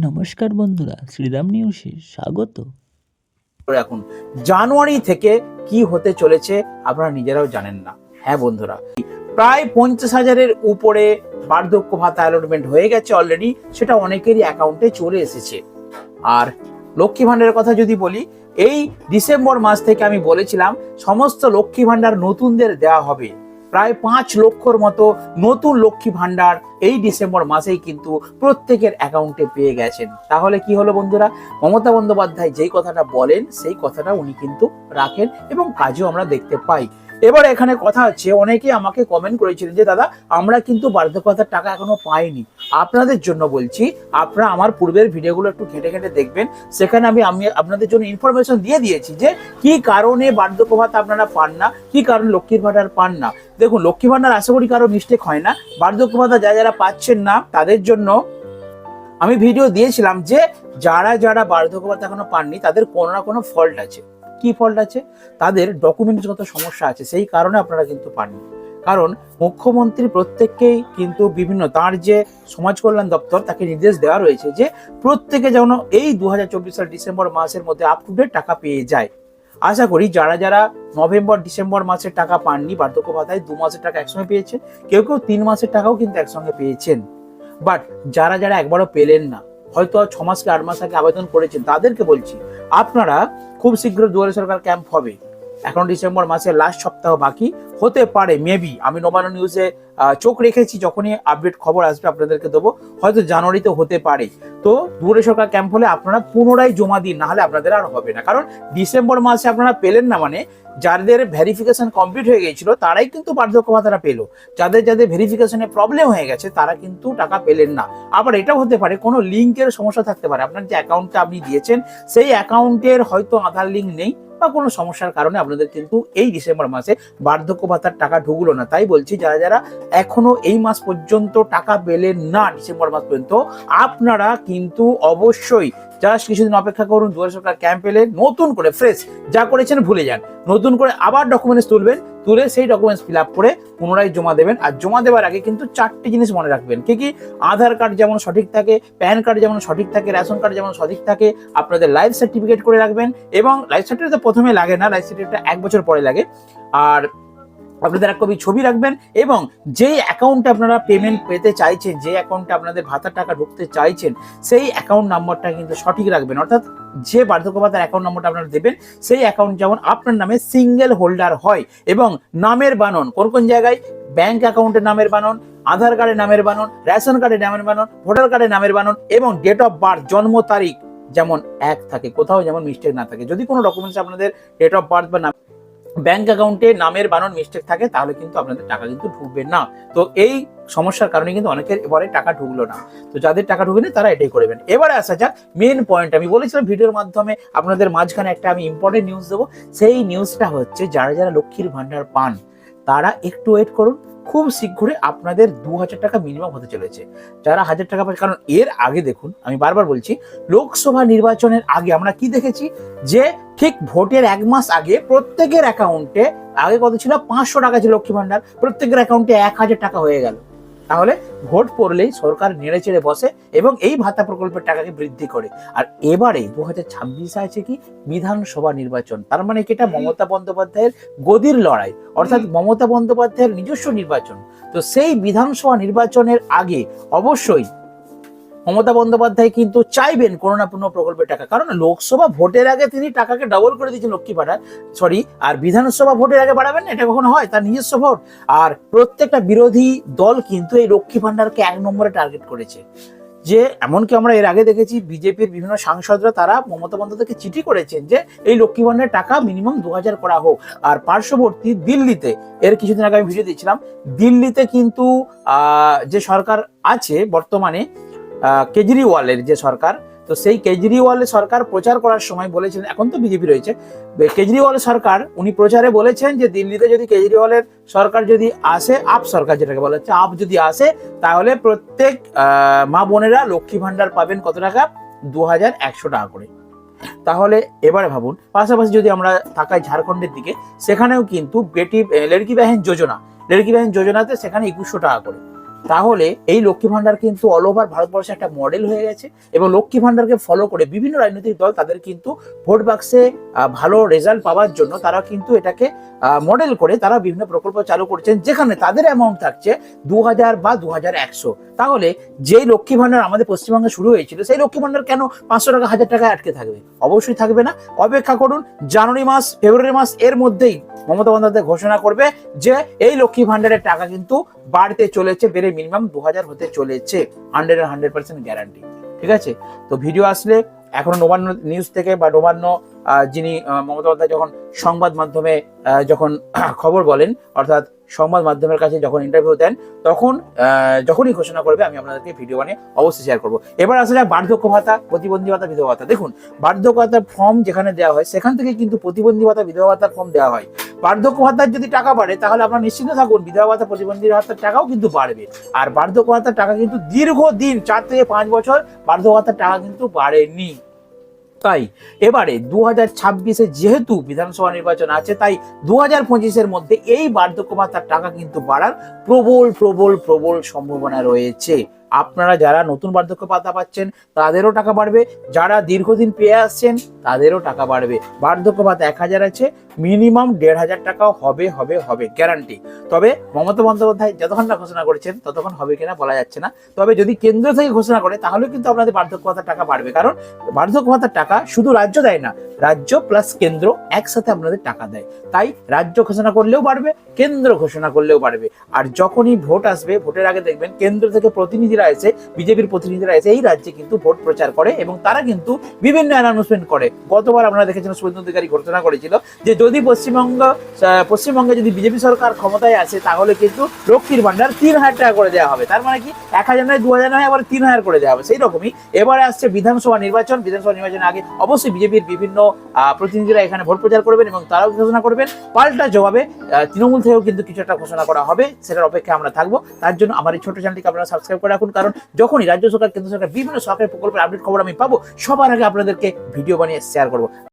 নমস্কার বন্ধুরা, শ্রীরাম নিউজে স্বাগত। এখন জানুয়ারি থেকে কি হতে চলেছে আপনারা নিজেরাও জানেন না। হ্যাঁ বন্ধুরা, প্রায় পঞ্চাশ হাজারের উপরে বার্ধক্য ভাতা অ্যালটমেন্ট হয়ে গেছে অলরেডি সেটা অনেকেরই অ্যাকাউন্টে চলে এসেছে। আর লক্ষ্মী ভাণ্ডারের কথা যদি বলি, এই ডিসেম্বর মাস থেকে আমি বলেছিলাম, সমস্ত লক্ষ্মী ভাণ্ডার নতুনদের দেওয়া হবে। প্রায় পাঁচ লক্ষর মতো নতুন লক্ষ্মী ভাণ্ডার এই ডিসেম্বর মাসেই কিন্তু প্রত্যেকের অ্যাকাউন্টে পেয়ে গেছেন। তাহলে কি হলো বন্ধুরা? মমতা বন্দ্যোপাধ্যায় যেই কথাটা বলেন, সেই কথাটা উনি কিন্তু রাখেন এবং কাজও আমরা দেখতে পাই। এবার এখানে কথা হচ্ছে অনেকে আমাকে কমেন্ট করেছিলেন যে, দাদা, আমরা কিন্তু বার্ধক্যতার টাকা এখনও পাইনি। আপনাদের জন্য বলছি, আপনারা আমার পূর্বের ভিডিওগুলো একটু ঘেটে ঘেটে দেখবেন। সেখানে আমি আমি আপনাদের জন্য ইনফরমেশন দিয়ে দিয়েছি যে, কি কারণে বার্ধক্য ভাতা আপনারা পান না, কি কারণে লক্ষ্মীর ভাণ্ডার পান না। দেখুন লক্ষ্মী ভাণ্ডার আশা করি কারও মিস্টেক হয় না। বার্ধক্য ভাতা যারা যারা পাচ্ছেন না, তাদের জন্য আমি ভিডিও দিয়েছিলাম যে, যারা যারা বার্ধক্য ভাতা এখনও পাননি, তাদের কোনো না কোনো ফল্ট আছে। কি ফল্ট আছে? তাদের ডকুমেন্টসগত সমস্যা আছে, সেই কারণে আপনারা কিন্তু পাননি। কারণ মুখ্যমন্ত্রী প্রত্যেককেই কিন্তু বিভিন্ন, তার যে সমাজ কল্যাণ দপ্তর, তাকে নির্দেশ দেওয়া রয়েছে যে প্রত্যেকে যেন এই দু সাল ডিসেম্বর মাসের মধ্যে আপ টু ডেট টাকা পেয়ে যায়। আশা করি যারা যারা নভেম্বর, ডিসেম্বর মাসের টাকা পাননি, বার্ধক্য ভাতায় দু মাসের টাকা একসঙ্গে পেয়েছে, কেউ কেউ তিন মাসের টাকাও কিন্তু একসঙ্গে পেয়েছেন। বাট যারা যারা একবারও পেলেন না, হয়তো ছ মাস কি আট মাস আগে আবেদন করেছেন, তাদেরকে বলছি, আপনারা খুব শীঘ্র দুয়ারে সরকার ক্যাম্প হবে। এখন ডিসেম্বর মাসের লাস্ট সপ্তাহ বাকি। হতে পারে মেবি আমি নবান্ন নিউজে চোখ রেখেছি, যখনই আপডেট খবর আসবে আপনাদেরকে দেবো। হয়তো জানুয়ারিতে হতে পারে। তো দূরে সরকার ক্যাম্প হলে আপনারা পুনরায় জমা দিন, না হলে আপনাদের আর হবে না। কারণ ডিসেম্বর মাসে আপনারা পেলেন না মানে যাদের ভেরিফিকেশন কমপ্লিট হয়ে গিয়েছিল, তারাই কিন্তু বার্ধক্য ভাতাটা পেল। যাদের যাদের ভেরিফিকেশনে প্রবলেম হয়ে গেছে, তারা কিন্তু টাকা পেলেন না। আবার এটাও হতে পারে, কোনো লিঙ্কের সমস্যা থাকতে পারে। আপনার যে অ্যাকাউন্টটা আপনি দিয়েছেন, সেই অ্যাকাউন্টের হয়তো আধার লিঙ্ক নেই। বা কোনো সমস্যার কারণে আপনাদের কিন্তু এই ডিসেম্বর মাসে বার্ধক্য ভাতার টাকা ঢুকলো না। তাই বলছি, যারা যারা এখনও এই মাস পর্যন্ত টাকা পেলেন না ডিসেম্বর মাস পর্যন্ত, আপনারা কিন্তু অবশ্যই জাস্ট কিছুদিন অপেক্ষা করুন, দুয়ার সরকার ক্যাম্প এলে নতুন করে ফ্রেশ যা করেছেন ভুলে যান। নতুন করে আবার ডকুমেন্টস তুলবেন তুলে সেই ডকুমেন্টস ফিল করে পুনরায় জমা দেবেন। আর জমা দেওয়ার আগে কিন্তু চারটি জিনিস মনে রাখবেন। কি কি? আধার কার্ড যেমন সঠিক থাকে প্যান কার্ড যেমন সঠিক থাকে রেশন কার্ড যেমন সঠিক থাকে, আপনাদের লাইফ সার্টিফিকেট করে রাখবেন এবং লাইফ সার্টিফিকেট প্রথমে লাগে না লাইফ সার্টিফিকেটটা এক বছর পরে লাগে। আর আপনাদের এক কপি ছবি রাখবেন এবং যেই অ্যাকাউন্টে আপনারা পেমেন্ট পেতে চাইছেন যে অ্যাকাউন্টে আপনাদের ভাতার টাকা ঢুকতে চাইছেন, সেই অ্যাকাউন্ট নাম্বারটা কিন্তু সঠিক রাখবেন। অর্থাৎ যে বার্ধক্য ভাতার অ্যাকাউন্ট নাম্বারটা আপনারা দেবেন, সেই অ্যাকাউন্ট যেমন আপনার নামে সিঙ্গেল হোল্ডার হয় এবং নামের বানন, কোন কোন জায়গায়? ব্যাংক অ্যাকাউন্টের নামের বানন, আধার কার্ডের নামের বানন রেশন কার্ডের নামের বানন ভোটার কার্ডের নামের বানন এবং ডেট অফ বার্থ জন্ম তারিখ যেমন এক থাকে, কোথাও যেমন মিস্টেক না থাকে। যদি কোনো ডকুমেন্টস আপনাদের ডেট অফ বার্থ বা নাম ব্যাংক অ্যাকাউন্টে নামের বানান মিস্টেক থাকে, তাহলে কিন্তু আপনাদের টাকা কিন্তু ঢুকবে না। তো এই সমস্যার কারণে কিন্তু অনেকের এবারে টাকা ঢুকলো না। তো যাদের টাকা ঢুকেনি, তারা এটাই করবেন এবারে আসা যাক মেন পয়েন্ট আমি বলেছিলাম ভিডিওর মাধ্যমে, আপনাদের মাঝখানে একটা আমি ইম্পর্টেন্ট নিউজ দেবো। সেই নিউজটা হচ্ছে, যারা যারা লক্ষ্মীর ভান্ডার পান, তারা একটু ওয়েট করুন। খুব শীঘ্রই আপনাদের দু হাজার টাকা মিনিমাম হতে চলেছে। যারা হাজার টাকা পাচ্ছে, কারণ এর আগে দেখুন, আমি বারবার বলছি, লোকসভা নির্বাচনের আগে আমরা কি দেখেছি? যে ঠিক ভোটের এক মাস আগে প্রত্যেকের অ্যাকাউন্টে আগে কত ছিল? পাঁচশো টাকা ছিল লক্ষ্মী ভান্ডার প্রত্যেকের অ্যাকাউন্টে এক হাজার টাকা হয়ে গেল। তাহলে ভোট পড়লেই সরকার নেড়ে চেড়ে বসে এবং এই ভাতা প্রকল্পের টাকাকে বৃদ্ধি করে। আর এবারে দু হাজার ছাব্বিশে আছে কি? বিধানসভা নির্বাচন। তার মানে কি এটা মমতা বন্দ্যোপাধ্যায়ের গদির লড়াই। অর্থাৎ মমতা বন্দ্যোপাধ্যায়ের নিজস্ব নির্বাচন। তো সেই বিধানসভা নির্বাচনের আগে অবশ্যই মমতা বন্দ্যোপাধ্যায় কিন্তু চাইবেন কোনো না কোনো প্রকল্পের টাকা। কারণ লোকসভা ভোটের আগে তিনি টাকাকে ডবল করে দিয়েছেন লক্ষ্মী ভাড়ার সরি আর বিধানসভা ভোটের আগে বাড়াবেন এটা কখনো হয়? তার নিজস্ব ভোট। আর প্রত্যেকটা বিরোধী দল কিন্তু এই লক্ষ্মী ভান্ডারকে এক নম্বরে টার্গেট করেছে। যে এমনকি আমরা এর আগে দেখেছি বিজেপির বিভিন্ন সাংসদরা তারা মমতা বন্দ্যোপাধ্যায়কে চিঠি করেছেন যে এই লক্ষ্মী ভান্ডারের টাকা মিনিমাম দু হাজার করা হোক। আর পার্শ্ববর্তী দিল্লিতে, এর কিছুদিন আগে আমি ভিডিও দিয়েছিলাম, দিল্লিতে কিন্তু যে সরকার আছে বর্তমানে কেজরিওয়ালের যে সরকার, তো সেই কেজরিওয়ালের সরকার প্রচার করার সময় বলেছিলেন, এখন তো বিজেপি রয়েছে কেজরিওয়াল সরকার, উনি প্রচারে বলেছেন যে দিল্লিতে যদি কেজরিওয়ালের সরকার যদি আসে, আপ সরকার যেটাকে বলা হচ্ছে, আপ যদি আসে, তাহলে প্রত্যেক মা বোনেরা লক্ষ্মী ভান্ডার পাবেন কত টাকা? দু হাজার একশো টাকা করে। তাহলে এবারে ভাবুন, পাশাপাশি যদি আমরা তাকাই ঝাড়খণ্ডের দিকে, সেখানেও কিন্তু বেটি লড়কি বাহিন যোজনা লড়কি বাহিন যোজনাতে সেখানে একুশশো টাকা করে। তাহলে এই লক্ষ্মী ভান্ডার কিন্তু অল ওভার ভারতবর্ষে একটা মডেল হয়ে গেছে এবং লক্ষ্মী ভান্ডারকে ফলো করে বিভিন্ন রাজনৈতিক দল তাদের কিন্তু ভোট বাক্সে ভালো রেজাল্ট পাওয়ার জন্য তারা কিন্তু এটাকে মডেল করে তারা বিভিন্ন প্রকল্প চালু করছেন যেখানে তাদের অ্যামাউন্ট থাকছে দু হাজার বা দু হাজার একশো। তাহলে যেই লক্ষ্মী ভান্ডার আমাদের পশ্চিমবঙ্গে শুরু হয়েছিল, সেই লক্ষ্মী ভান্ডার কেন পাঁচশো টাকা, হাজার টাকা আটকে থাকবে? অবশ্যই থাকবে না। অপেক্ষা করুন, জানুয়ারি মাস, ফেব্রুয়ারি মাস, এর মধ্যেই মমতা বন্দ্যোপাধ্যায় ঘোষণা করবে যে এই লক্ষ্মী ভান্ডারের টাকা কিন্তু বাড়তে চলেছে, বেড়ে মিনিমাম দু হাজার হতে চলেছে হান্ড্রেড হান্ড্রেড পার্সেন্ট গ্যারান্টি ঠিক আছে? তো ভিডিও আসলে এখন নবান্ন নিউজ থেকে বা নবান্ন যিনি মমতা যখন সংবাদ মাধ্যমে যখন খবর বলেন, অর্থাৎ সংবাদ মাধ্যমের কাছে যখন ইন্টারভিউ দেন, তখন যখনই ঘোষণা করবে, আমি আপনাদেরকে ভিডিও বানিয়ে অবশ্যই শেয়ার করব। এবার আসলে বার্ধক্য ভাতা, প্রতিবন্ধী ভাতা, বিধবা ভাতা। দেখুন, বার্ধক্য ভাতার ফর্ম যেখানে দেওয়া হয়, সেখান থেকে কিন্তু প্রতিবন্ধী ভাতা, বিধবা ভাতার ফর্ম দেওয়া হয়। বার্ধক্য ভাতার যদি টাকা বাড়ে, তাহলে আপনারা নিশ্চিন্ত থাকুন, বিধবা ভাতা, প্রতিবন্ধী ভাতার টাকাও কিন্তু বাড়বে। আর বার্ধক্য ভাতার টাকা কিন্তু দীর্ঘদিন, চার থেকে পাঁচ বছর বার্ধক্য ভাতার টাকা কিন্তু বাড়েনি। তাই এবারে দু হাজার ছাব্বিশে যেহেতু বিধানসভা নির্বাচন আছে, তাই দু হাজার পঁচিশের মধ্যে এই বার্ধক্য ভাতার টাকা কিন্তু বাড়ার প্রবল প্রবল প্রবল সম্ভাবনা রয়েছে। আপনারা যারা নতুন বার্ধক্য ভাতা পাচ্ছেন, তাদেরও টাকা বাড়বে। যারা দীর্ঘদিন পেয়ে আসছেন, তাদেরও টাকা বাড়বে। বার্ধক্য ভাতা এক হাজার আছে মিনিমাম দেড় হাজার টাকাও হবে হবে হবে গ্যারান্টি তবে মমতা বন্দ্যোপাধ্যায় যতক্ষণ না ঘোষণা করেছেন, ততক্ষণ হবে কিনা বলা যাচ্ছে না। তবে যদি কেন্দ্র থেকে ঘোষণা করে তাহলে কিন্তু আপনাদের বার্ধক্য ভাতার টাকা বাড়বে। কারণ বার্ধক্য ভাতার টাকা শুধু রাজ্য দেয় না, রাজ্য প্লাস কেন্দ্র একসাথে আপনাদের টাকা দেয়। তাই রাজ্য ঘোষণা করলেও বাড়বে, কেন্দ্র ঘোষণা করলেও বাড়বে। আর যখনই ভোট আসবে, ভোটের আগে দেখবেন কেন্দ্র থেকে প্রতিনিধিরা এসে, বিজেপির প্রতিনিধিরা এসে এই রাজ্যে কিন্তু ভোট প্রচার করে এবং তারা কিন্তু বিভিন্ন অ্যানাউন্সমেন্ট করে। গতবার আপনারা দেখেছেন শুভেন্দু অধিকারী ঘোষণা করেছিল যে যদি পশ্চিমবঙ্গ পশ্চিমবঙ্গে যদি বিজেপি সরকার ক্ষমতায় আসে, তাহলে কিন্তু লক্ষ্মীর ভান্ডার তিন হাজার টাকা করে দেওয়া হবে। তার মানে কি? এক হাজার নয়, দু হাজার নয়, আবার তিন হাজার করে দেওয়া হবে। সেই রকমই এবারে আসছে বিধানসভা নির্বাচন। বিধানসভা নির্বাচনের আগে অবশ্যই বিজেপির বিভিন্ন প্রতিনিধিরা এখানে ভোট প্রচার করবেন এবং তারাও ঘোষণা করবেন। পাল্টা জবাবে তৃণমূল থেকেও কিন্তু কিছু একটা ঘোষণা করা হবে, সেটার অপেক্ষা আমরা থাকব। তার জন্য আমার এই ছোট চ্যানেলটিকে আপনারা সাবস্ক্রাইব করে রাখুন, কারণ যখনই রাজ্য সরকার, কেন্দ্র সরকার বিভিন্ন সরকারি প্রকল্পের আপডেট খবর আমি পাবো, সবার আগে আপনাদেরকে ভিডিও বানিয়ে শেয়ার করব।